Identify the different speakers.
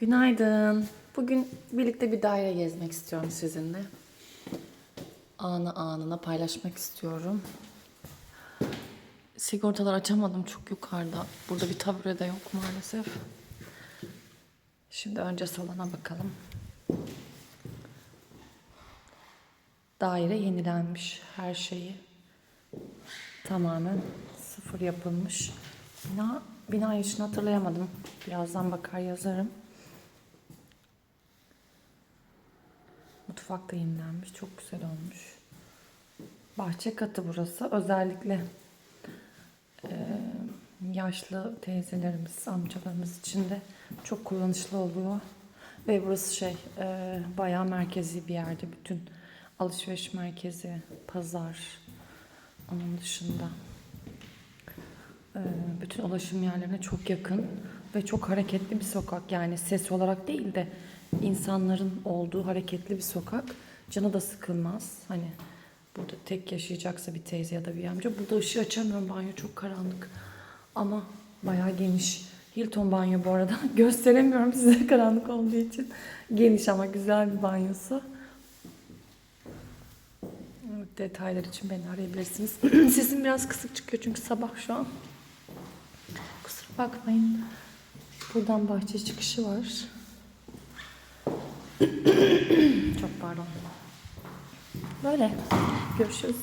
Speaker 1: Günaydın. Bugün birlikte bir daire gezmek istiyorum sizinle. Anı anına paylaşmak istiyorum. Sigortalar açamadım çok yukarıda. Burada bir tabure de yok maalesef. Şimdi önce salona bakalım. Daire yenilenmiş her şeyi. Tamamen sıfır yapılmış. Bina, bina yaşını hatırlayamadım. Birazdan bakar yazarım. Mutfak da yenilenmiş. Çok güzel olmuş. Bahçe katı burası. Özellikle e, yaşlı teyzelerimiz, amcalarımız için de çok kullanışlı oluyor. Ve burası şey e, bayağı merkezi bir yerde. Bütün alışveriş merkezi, pazar, onun dışında e, bütün ulaşım yerlerine çok yakın ve çok hareketli bir sokak. Yani ses olarak değil de insanların olduğu hareketli bir sokak. Canı da sıkılmaz. Hani burada tek yaşayacaksa bir teyze ya da bir amca. Burada ışığı açamıyorum banyo çok karanlık. Ama bayağı geniş. Hilton banyo bu arada. Gösteremiyorum size karanlık olduğu için. Geniş ama güzel bir banyosu. Detaylar için beni arayabilirsiniz. Sesim biraz kısık çıkıyor çünkü sabah şu an. Kusura bakmayın. Buradan bahçe çıkışı var. Çok pardon. Böyle. Görüşürüz.